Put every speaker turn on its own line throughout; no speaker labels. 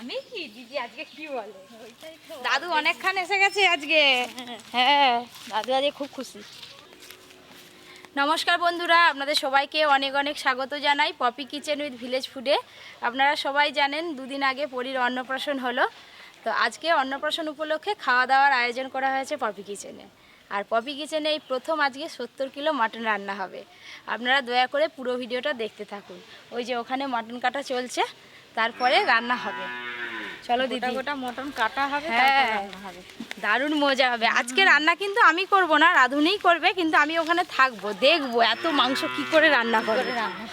আমি কি? দিদি আজকে কি বলে?
দাদু অনেকক্ষণ এসে গেছে আজকে। হ্যাঁ দাদু আজকে খুব খুশি। নমস্কার বন্ধুরা আপনাদের সবাইকে অনেক অনেক স্বাগত জানাই পপি কিচেন উইথ ভিলেজ ফুডে। আপনারা সবাই জানেন দুদিন আগে পরীর অন্নপ্রাশন হলো। তো আজকে অন্নপ্রাশন উপলক্ষে খাওয়া দাওয়ার আয়োজন করা হয়েছে পপি কিচেনে। আর পপি কিচেনে এই প্রথম আজকে সত্তর কিলো মাটন রান্না হবে। আপনারা দয়া করে পুরো ভিডিওটা দেখতে থাকুন। ওই যে ওখানে মাটন কাটা চলছে। তারপরে রান্না হবে। চলো দিদি।
গোটা মটন কাটা হবে
হ্যাঁ।
হবে।
দারুণ মজা হবে। আজকে রান্না কিন্তু আমি করব না রাধুনেই করবে কিন্তু আমি ওখানে থাকব দেখব এত মাংস কি করে রান্না করে
করে রান্না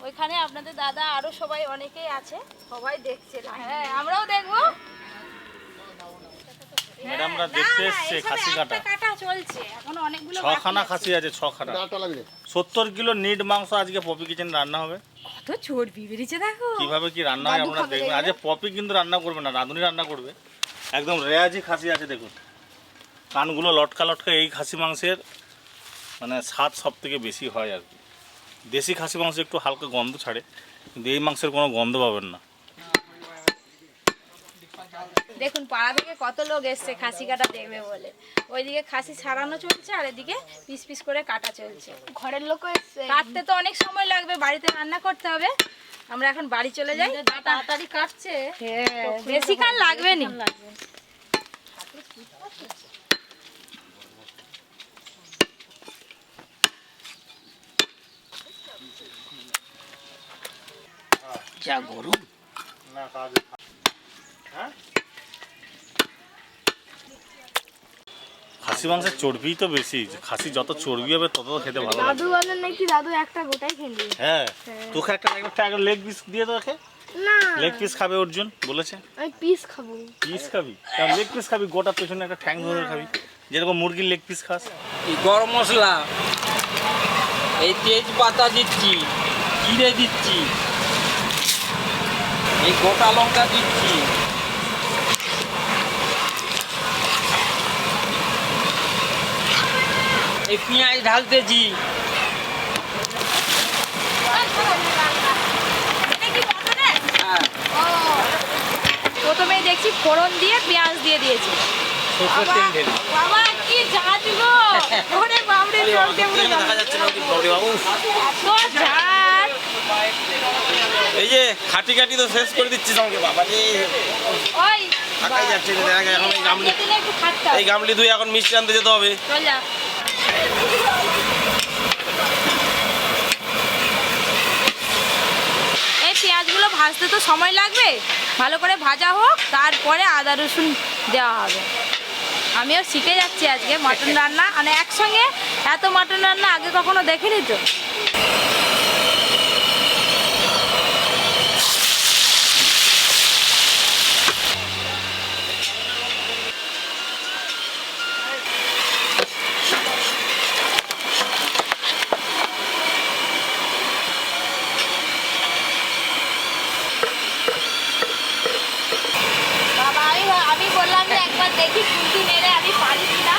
ওইখানে আপনাদের দাদা আরও সবাই অনেকেই আছে। সবাই দেখছে হ্যাঁ আমরাও দেখব।
ম্যাডামরা
না,
দেখতে এসছে খাসি কাটা।
কাটা চলছে এখন অনেকগুলো
ছখানা খাসি আছে ছখানা। সত্তর কিলো নিট মাংস আজকে পপি কিচেন রান্না হবে।
কত চর্বি বেরিয়েছে দেখো।
কীভাবে কি রান্না হয় আপনারা দেখবেন। আজকে পপি কিন্তু রান্না করবে না রাঁধুনি রান্না করবে। একদম রেয়াজি খাসি আছে দেখুন। কানগুলো লটকা লটকা এই খাসি মাংসের মানে স্বাদ সব থেকে বেশি হয় আর কি। দেশি খাসি মাংস একটু হালকা গন্ধ ছাড়ে কিন্তু এই মাংসের কোনো গন্ধ পাবেন না।
দেখুন পাড়া থেকে কত লোক এসছে খাসি কাটা দেখবে বলে। ওইদিকে খাসি ছাড়ানো চলছে আর এদিকে পিস পিস করে কাটা চলছে।
ঘরের লোক এসছে।
কাটতে তো অনেক সময় লাগবে বাড়িতে রান্না করতে হবে। আমরা এখন বাড়ি চলে যাই।
তাড়াতাড়ি কাটছে।
বেশি বেশিক্ষণ লাগবে নি। যা গরম।
খাসি মাংসের চর্বিই তো বেশি খাসি যত চর্বি হবে তত খেতে ভালো
দাদু বলেন নাকি দাদু একটা গোটাই খেলি
হ্যাঁ তোকে একটা একটা লেগ পিস দিয়ে তো রাখে
না।
লেগ পিস খাবে অর্জুন বলেছে।
আমি পিস খাব।
পিস খাবি? তাহলে লেগ পিস খাবি গোটা পেছনে একটা ঠ্যাং ধরে খাবি। যেরকম মুরগির লেগ পিস খাস।
এই গরম মশলা এই তেজপাতা দিচ্ছি জিরে দিচ্ছি এই গোটা লঙ্কা দিচ্ছি। এই পেঁয়াজ ঢালতেছি। হ্যাঁ।
প্রথমে দেখছি ফোড়ন দিয়ে পেঁয়াজ দিয়ে দিয়েছি।
সরষের তেল ঢেলে।
বাবা কি ঝাঁজ গো! ওরে বাবরে চলতে পুরো
দেখা যাচ্ছে না বাবু?
এত ঝাঁজ
এই যে খাটি খাটি তো শেষ করে দিচ্ছিস আমাকে বাবা রে।
ওই
থাকাই যাচ্ছে না, দেখ এখন এই গামলি এই গামলি দুই এখন মিষ্টি আনতে যেতে হবে।
চল যা। এই পেঁয়াজগুলো ভাজতে তো সময় লাগবে। ভালো করে ভাজা হোক, তারপরে আদা, রসুন দেওয়া হবে। আমিও শিখে যাচ্ছি আজকে মটন রান্না। মানে একসঙ্গে এত মটন রান্না আগে কখনো দেখিনি তো বাবা আমি আমি বললাম যে একবার দেখি খুন্তি মেরে আমি পারি কিনা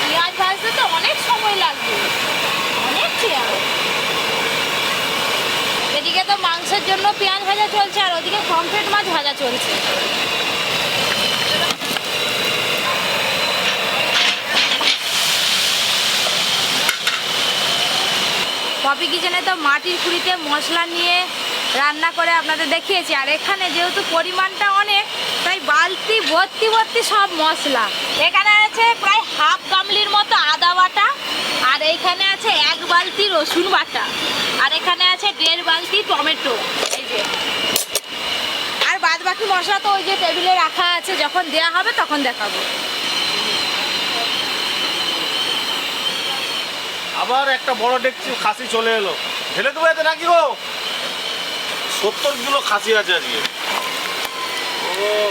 পেঁয়াজ ভাজতে তো অনেক সময় লাগবে অনেক পেঁয়াজ এদিকে তো মাংসের জন্য পেঁয়াজ ভাজা চলছে আর ওদিকে কমপ্লিট মাছ ভাজা চলছে পপি কিচেনে তো মাটির কুড়িতে মশলা নিয়ে রান্না করে আপনাদের দেখিয়েছি। আর এখানে যেহেতু পরিমাণটা অনেক, তাই বালতি, ভর্তি ভর্তি সব মশলা। এখানে আছে প্রায় হাফ গামলির মতো আদা বাটা, আর এইখানে আছে এক বালতি রসুন বাটা, আর এখানে আছে দেড় বালতি টমেটো। এই যে। বাদ বাকি মশলা তো ওই যে টেবিলে রাখা আছে, যখন দেয়া হবে তখন দেখাবো।
আবার একটা বড় ডেকচি খাসি চলে এলো। ঢেলে দেবো এতে নাকি গো? সত্তর কিলো খাসি আছে আজকে। ও।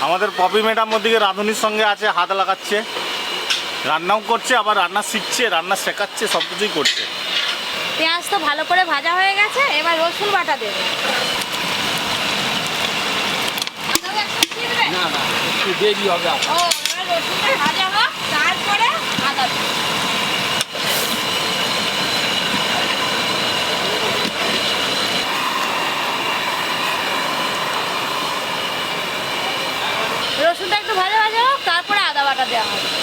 আমাদের পপি ম্যাডাম ওদিকে রাঁধুনির সঙ্গে আছে, হাত লাগাচ্ছে। রান্নাও করছে, আবার রান্না শিখছে, রান্না শেখাচ্ছে, সব কিছুই করছে।
পেঁয়াজ তো ভালো করে ভাজা হয়ে গেছে এবার রসুন বাটা দেবে।
না একটু দেরি হবে রসুনটা
ভাজা হোক তারপরে আদা রসুনটা একটু ভাজা ভাজা হোক তারপরে আদা বাটা দেওয়া হবে।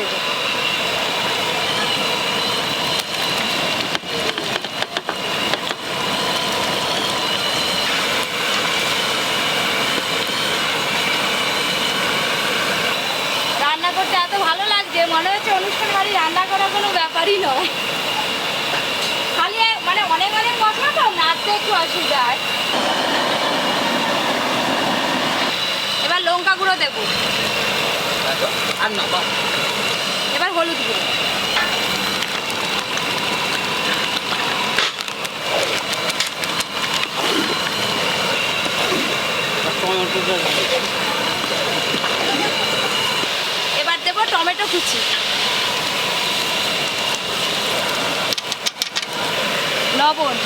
দেবো। রান্না করতে এত ভালো লাগছে, মনে হচ্ছে অনুষ্ঠান বাড়ি রান্না করা কোনো ব্যাপারই নয়। খালি মানে অনেক অনেক মশলা তো, নাড়তে একটু অসুবিধা এবার লঙ্কা গুঁড়ো দেবো।
আর না
এবার হলুদ গুঁড়ো। এবার দেবো টমেটো কুচি। লবণ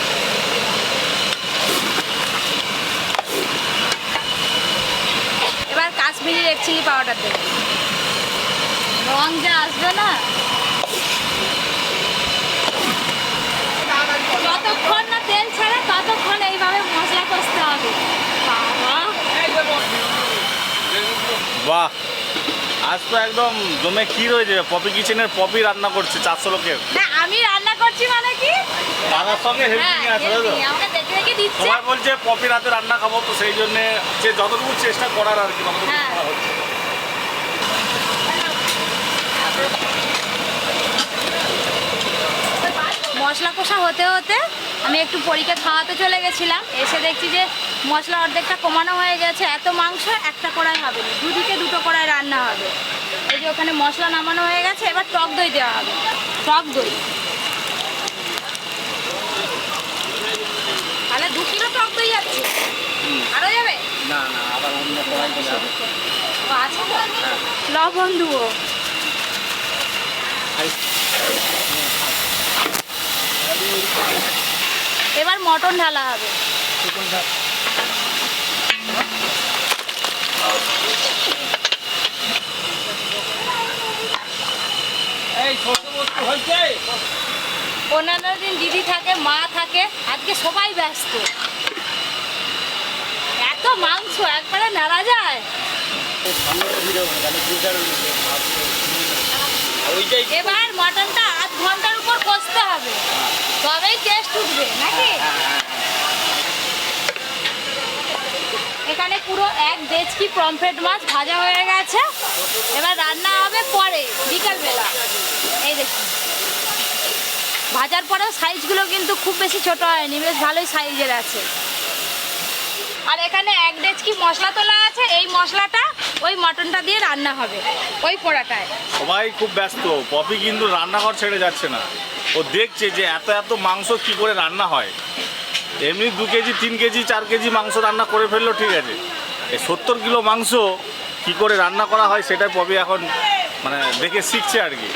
এবার কাশ্মীরি রেড চিলি পাউডার দেবো। রং যা আসবে না। যতক্ষণ না তেল ছাড়ে ততক্ষণ এইভাবে মশলা কষতে হবে।
বাহ। আজ তো একদম জমে কি রয়েছে পপি কিচেনের পপি রান্না করছে চারশো লোকের।
না আমি রান্না করছি মানে কি?
দাদার সঙ্গে
হ্যাঁ
হেল্পিং আছে তাই
দিচ্ছে।
সবাই বলছে পপি রাতে রান্না খাব তো সেই জন্য যে যতটুকু চেষ্টা করার আর কি ততটুকু
হ্যাঁ।
করা হচ্ছে।
মশলা কষা হতে হতে আমি একটু পরীকে খাওয়াতে চলে গেছিলাম এসে দেখছি যে মশলা অর্ধেকটা কমানো হয়ে গেছে এত মাংস একটা কড়াই হবে না দুদিকে দুটো কড়াই রান্না হবে। এই যে ওখানে মশলা নামানো হয়ে গেছে এবার টক দই দেওয়া হবে। টক দই তাহলে দু কিলো টক দই যাচ্ছে আরও যাবে
না না আবার
লবণ দেবো এবার মটন ঢালা হবে। অন্যান্য দিন দিদি থাকে মা থাকে আজকে সবাই ব্যস্ত। মাংস একবারে নাড়া যায়। এবার মটনটা আধ ঘণ্টার উপর কষতে হবে। তবেই টেস্ট উঠবে, নাকি? এখানে পুরো এক ডেচকি পমফ্রেট মাছ ভাজা হয়ে গেছে। এবার রান্না হবে পরে, বিকালবেলা। এই দেখুন। ভাজার পরেও সাইজগুলো কিন্তু খুব বেশি ছোট হয়নি, বেশ ভালোই সাইজের আছে। আর এখানে এক ডেচকি মশলা তোলা আছে? এই মশলাটা ওই মটনটা দিয়ে রান্না হবে, ওই পোড়াটায়।
সবাই খুব ব্যস্ত। পপি কিন্তু রান্নাঘর ছেড়ে যাচ্ছে না। ও দেখছে যে এত এত মাংস কি করে রান্না হয়। এমনি দু কেজি, তিন কেজি, চার কেজি মাংস রান্না করে ফেলল, ঠিক আছে। এই সত্তর কিলো মাংস কি করে রান্না করা হয়, সেটাই পপি এখন মানে দেখে শিখছে আর কি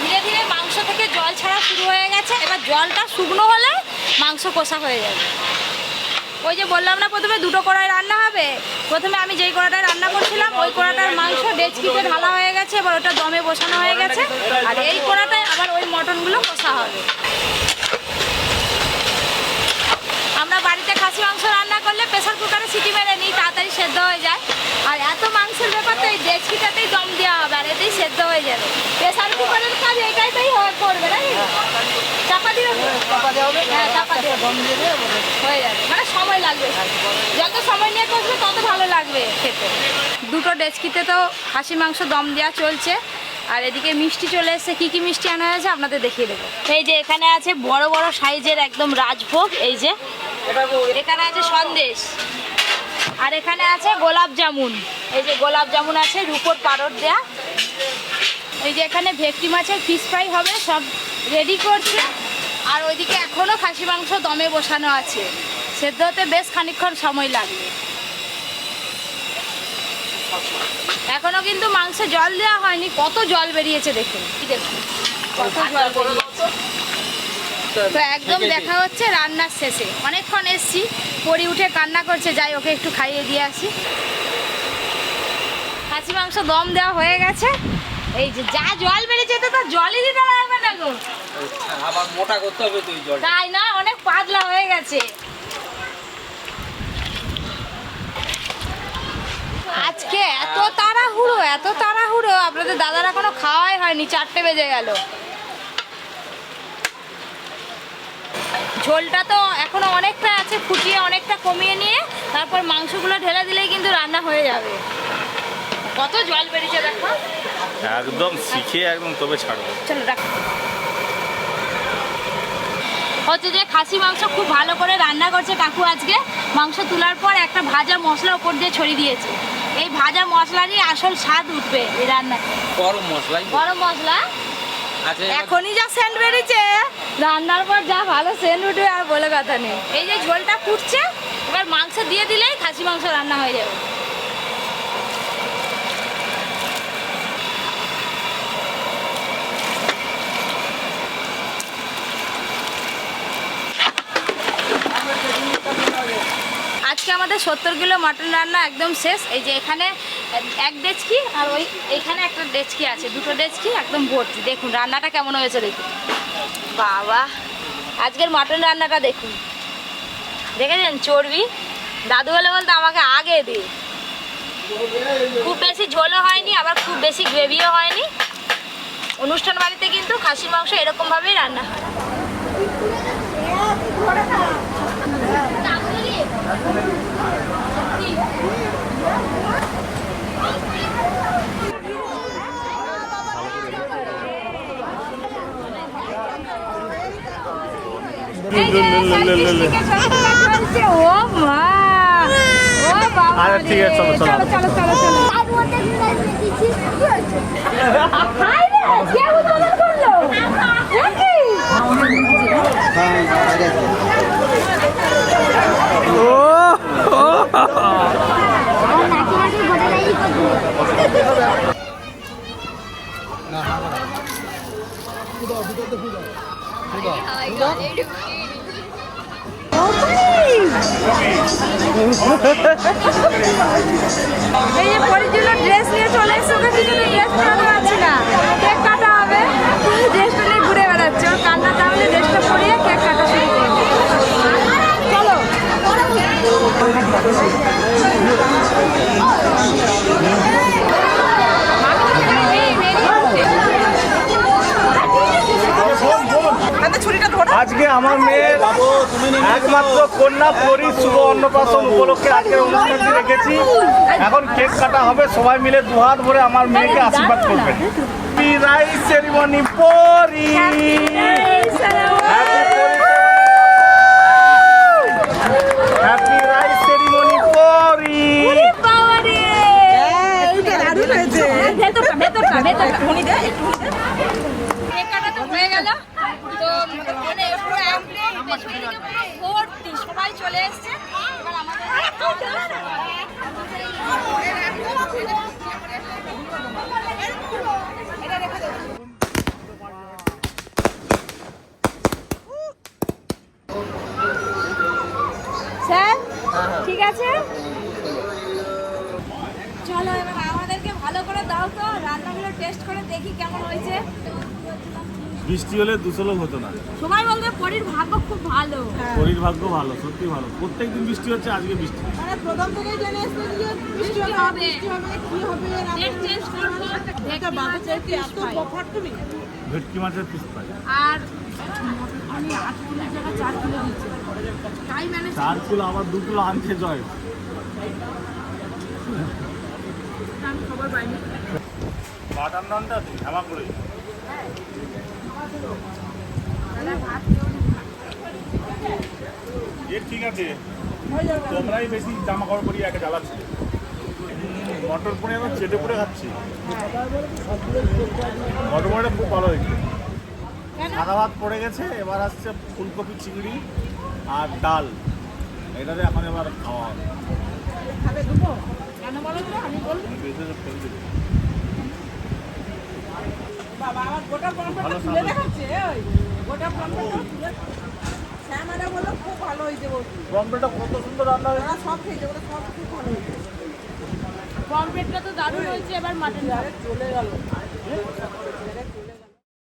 ধীরে ধীরে মাংস থেকে জল ছাড়া শুরু হয়ে গেছে এবার জলটা শুকনো হলে মাংস কষা হয়ে যাবে। ওই যে বললাম না প্রথমে দুটো কড়াই রান্না হবে। প্রথমে আমি যেই কড়াটায় রান্না করছিলাম, ওই কড়াটার মাংস ডেচকিতে ঢালা হয়ে গেছে, এবার ওটা দমে বসানো হয়ে গেছে। আর এই কড়াটায় আবার ওই মটনগুলো কষা হবে আমরা বাড়িতে খাসি মাংস রান্না করলে প্রেসার কুকারে সিটি মেরে নিই তাড়াতাড়ি সেদ্ধ হয়ে যায় আর এত মাংসের ব্যাপার তো এই ডেচকিটাতেই দম দেওয়া হবে আর এতেই সেদ্ধ হয়ে যাবে। প্রেশার কুকারের কাজ এটাইতেই করবে না চাপা দিবে হ্যাঁ চাপা দিয়ে হয়ে যাবে। মানে সময় লাগবে। যত সময় নিয়ে করবে, তত ভালো লাগবে খেতে। দুটো ডেচকিতে তো খাসি মাংস দম দেওয়া চলছে। আর এদিকে মিষ্টি চলে এসেছে। কি কি মিষ্টি আনা হয়েছে আপনাদের দেখিয়ে দেবো। এই যে এখানে আছে বড় বড় সাইজের একদম রাজভোগ। এই যে এখানে আছে সন্দেশ। আর এখানে আছে গোলাপ জামুন। এই যে গোলাপ জামুন আছে, রুপোর পারদ দেয়া। এই যে এখানে ভেটকি মাছের ফিস ফ্রাই হবে, সব রেডি করছে। আর ওইদিকে এখনও খাসি মাংস দমে বসানো আছে। সেদ্ধ হতে বেশ খানিকক্ষণ সময় লাগবে। এখনও কিন্তু মাংসে জল দেওয়া হয়নি, কত জল বেরিয়েছে দেখুন। দেখুন? কত জল বেরিয়েছে। তো একদম দেখা হচ্ছে রান্নার শেষে। অনেকক্ষণ এসছি পরি উঠে কান্না করছে যাই ওকে একটু খাইয়ে দিয়ে আসি। খাসি মাংস দম দেওয়া হয়ে গেছে। এই যে যা জল বেড়েছে তো তার জলই দিতে লাগবে না গো।
আবার মোটা করতে হবে তুই জল
তাই না? অনেক পাতলা হয়ে গেছে। আজকে এত তাড়াহুড়ো এত তাড়াহুড়ো। আপনাদের দাদারা এখনও খাওয়াই হয়নি চারটে বেজে গেল। ঝোলটা তো এখনও অনেকটা আছে ফুটিয়ে অনেকটা কমিয়ে নিয়ে তারপর মাংসগুলো ঢেলে দিলেই কিন্তু রান্না হয়ে যাবে। কত জল বেরিয়েছে দেখো।
একদম শিখে একদম তবে ছাড়বো।
চলো রাখ। হচ্ছে যে খাসি মাংস খুব ভালো করে রান্না করছে কাকু আজকে। মাংস তোলার পর একটা ভাজা মশলা উপর দিয়ে ছড়িয়ে দিয়েছে। এই ভাজা মশলারই আসল স্বাদ উঠবে এই রান্নায়।
গরম মশলাই।
গরম মশলা। এখনই যা সেন্ট বেরিয়েছে। রান্নার পর যা ভালো সেন্ট উঠবে আর বলে কথা নেই। এই যে ঝোলটা ফুটছে, এবার মাংস দিয়ে দিলেই খাসি মাংস রান্না হয়ে যাবে। আজকে আমাদের সত্তর কিলো মাটন রান্না একদম শেষ। এই যে এখানে এক ডেচকি আর ওই এখানে একটা ডেচকি আছে, দুটো ডেচকি, একদম ভর্তি। দেখুন, রান্নাটা কেমন হয়েছে দেখুন। বাবা, আজকের মাটন রান্নাটা দেখুন। দেখেছেন, চর্বি? দাদু বলে বলতে, আমাকে আগে দে। খুব বেশি ঝোলও হয়নি, আবার খুব বেশি গ্রেভিও হয়নি। অনুষ্ঠান বাড়িতে কিন্তু খাসির মাংস এরকমভাবেই রান্না হয় এই যে সাইন্টিস্টকে চলতে লাগছে, ও মা ও বাবা
আচ্ছা, ঠিক আছে, চলো, চলো।
চলো চলো চলো নাকি এই যে পরের ড্রেস নিয়ে চলে এসে ওকে কিছু ড্রেস পরাতে পারছি না। কেক কাটা হবে। ড্রেসটা নিয়ে ঘুরে বেড়াচ্ছে। কান্না তাহলে ড্রেসটা পরিয়ে কেক কাটা শুরু চলো।
আজকে আমার মেয়ের একমাত্র কন্যা পরি শুভ অন্নপ্রাশন উপলক্ষে আজকে অনুষ্ঠানটি রেখেছি। এখন কেক কাটা হবে সবাই মিলে দুহাত ভরে আমার মেয়েকে আশীর্বাদ করবেন। Rice ceremony Pari happy rice ceremony Pari
বাবা রে ভেতরটা ভেতরটা ভেতরটা কেক কাটা তো হয়ে গেল তো মানে পুরো একদম পেছনে দিকে পুরো ভর্তি সবাই চলে এসছে এবার আমাদের স্যার ঠিক আছে? চলো এবার আমাদেরকে ভালো করে দাও তো রান্নাগুলো টেস্ট করে দেখি কেমন হয়েছে।
বৃষ্টি হলে দুশো হতো না।
সবাই বলবে পরির ভাগ্য খুব ভালো।
শরীর ভাগ্য ভালো সত্যি ভালো। প্রত্যেকদিন বৃষ্টি হচ্ছে আজকে বৃষ্টি।
মানে প্রথম থেকেই জেনে এসেছে যে
বৃষ্টি হবে।
হবে। বৃষ্টি হবে কি হবে
টেস্ট টেস্ট করব
এটা বাচ্চার কি এত বফাট তুমি।
ভেটকি মাছের পিস পাই।
আর আমি জায়গায় চার কিলো দিচ্ছি। তাই ম্যানেজ
চার কিলো আবার দু কিলো আনতে জয়।
আমি খবর পাইনি।
বাটার নানটা ঝামা করে এ ঠিক আছে তোমরাই বেশি জামা কাপড় পরিয়ে একে জ্বালাচ্ছি। মটর পনির এখন চেটে পড়ে খাচ্ছি। মটর পনিরটা খুব ভালো হয়েছে। সাদা ভাত পড়ে গেছে এবার আসছে ফুলকপি চিংড়ি আর ডাল। এটাতে এখন এবার খাওয়া হবে। কত সুন্দর রান্না হয়েছে।
সব খেয়েছে ওরা সব খুব ভালো হয়েছে।
তো দারুণ হয়েছে এবার মাটন
আরে চলে গেল। তুলে